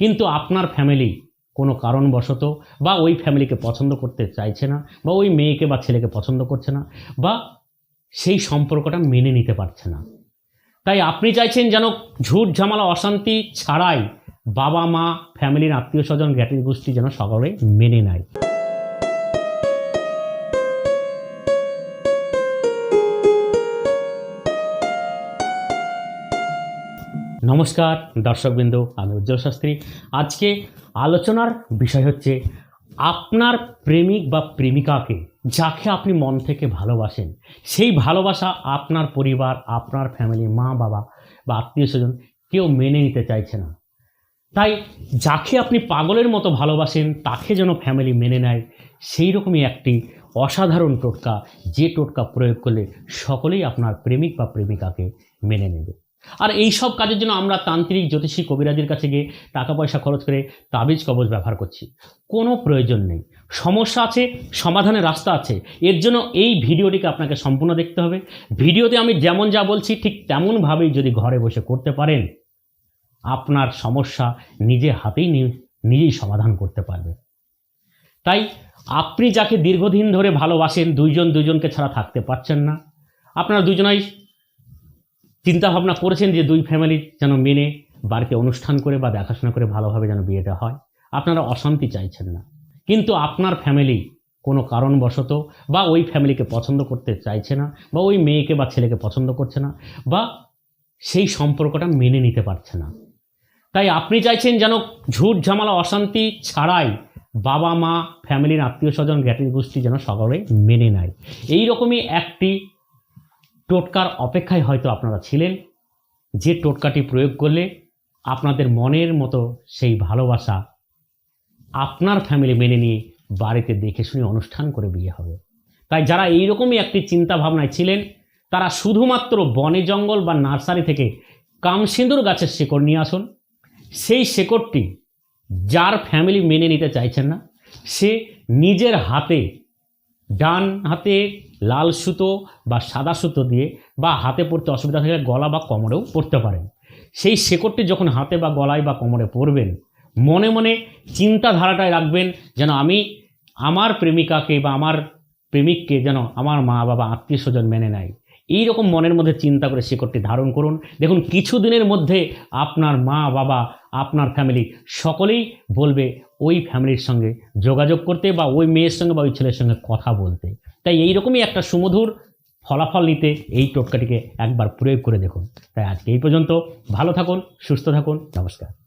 কিন্তু আপনার ফ্যামিলি কোনো কারণবশত বা ওই ফ্যামিলিকে পছন্দ করতে চাইছে না বা ওই মেয়েকে বা ছেলেকে পছন্দ করছে না বা সেই সম্পর্কটা মেনে নিতে পারছে না। তাই আপনি চাইছেন যেন ঝুট ঝামেলা অশান্তি ছাড়াই বাবা মা ফ্যামিলির আত্মীয় স্বজন জ্ঞাতির গোষ্ঠী যেন সকলে মেনে নেয়। নমস্কার, দর্শকবৃন্দ, আমি উজ্জ্বল শাস্ত্রী। আজকে আলোচনার বিষয় হচ্ছে আপনার প্রেমিক বা প্রেমিকাকে যাকে আপনি মন থেকে ভালোবাসেন, সেই ভালোবাসা আপনার পরিবার, আপনার ফ্যামিলি মা, বাবা বা আত্মীয় স্বজন কেউ মেনে নিতে চাইছে না। তাই যাকে আপনি পাগলের মতো ভালোবাসেন, তাকে যেন ফ্যামিলি মেনে নেয় সেই রকমই একটি অসাধারণ টোটকা, যে টোটকা প্রয়োগ করলে সকলেই আপনার প্রেমিক বা প্রেমিকাকে মেনে নেবে। আর এই সব কাজের জন্য আমরা তান্ত্রিক, জ্যোতিষী, কবিরাজের কাছে গিয়ে টাকা পয়সা খরচ করে তাবিজ, কবজ ব্যবহার করছি। কোনো প্রয়োজন নেই। সমস্যা আছে, সমাধানের রাস্তা আছে। এর জন্য এই ভিডিওটিকে আপনাকে সম্পূর্ণ দেখতে হবে। ভিডিওতে আমি যেমন যা বলছি, ঠিক তেমনভাবেই যদি ঘরে বসে করতে পারেন, আপনার সমস্যা নিজে হাতেই নিজেই সমাধান করতে পারবে তাই আপনি যাকে দীর্ঘদিন ধরে ভালোবাসেন, দুইজন দুজনকে ছাড়া থাকতে পারছেন না। আপনারা দুজনাই চিন্তা ভাবনা করেছেন যে দুই ফ্যামিলি যেন মেনে বাড়িতে অনুষ্ঠান করে বা দেখাশোনা করে ভালোভাবে যেন বিয়েটা হয়, আপনারা অশান্তি চাইছেন না। কিন্তু আপনার ফ্যামিলি কোনো কারণবশত বা ওই ফ্যামিলিকে পছন্দ করতে চাইছে না বা ওই মেয়েকে বা ছেলেকে পছন্দ করছে না বা সেই সম্পর্কটা মেনে নিতে পারছে না। তাই আপনি চাইছেন যেন ঝুট ঝামেলা, অশান্তি ছাড়াই বাবা মা ফ্যামিলির আত্মীয় স্বজন জ্ঞাতি গোষ্ঠী যেন সকলে মেনে নেয়। এই রকমই একটি টোটকার অপেক্ষায় হয়তো আপনারা ছিলেন। যে টোটকাটি প্রয়োগ করলে আপনাদের মনের মতো সেই ভালোবাসা আপনার ফ্যামিলি মেনে নিয়ে বাড়িতে দেখে শুনে অনুষ্ঠান করে বিয়ে হবে। তাই যারা এইরকমই একটি চিন্তা ভাবনায় ছিলেন, তারা শুধুমাত্র বনে জঙ্গল বা নার্সারি থেকে কামসিন্দুর গাছের শেকড় নিয়ে আসুন। সেই শেকড়টি যার ফ্যামিলি মেনে নিতে চাইছেন না, সে নিজের হাতে, ডান হাতে লাল সুতো বা সাদা সুতো দিয়ে বা হাতে পড়তে অসুবিধা থাকলে গলা বা কোমরেও পড়তে পারেন। সেই শেকড়টি যখন হাতে বা গলায় বা কোমরে পরবেন মনে মনে চিন্তাধারাটায় রাখবেন যেন আমি আমার প্রেমিকাকে বা আমার প্রেমিককে যেন আমার মা বাবা, আত্মীয় স্বজন মেনে নেয়। এই রকম মনের মধ্যে চিন্তা করে শিকড়টি ধারণ করুন। দেখুন কিছু দিনের মধ্যে আপনার মা বাবা, আপনার ফ্যামিলি সকলেই বলবে ওই ফ্যামিলির সঙ্গে যোগাযোগ করতে বা ওই মেয়ের সঙ্গে বা ওই ছেলের সঙ্গে কথা বলতে। তাই এইরকমই একটা সুমধুর ফলাফল নিতে এই টোটকাটিকে একবার প্রয়োগ করে দেখুন। তাই আজকে এই পর্যন্ত ভালো থাকুন, সুস্থ থাকুন, নমস্কার।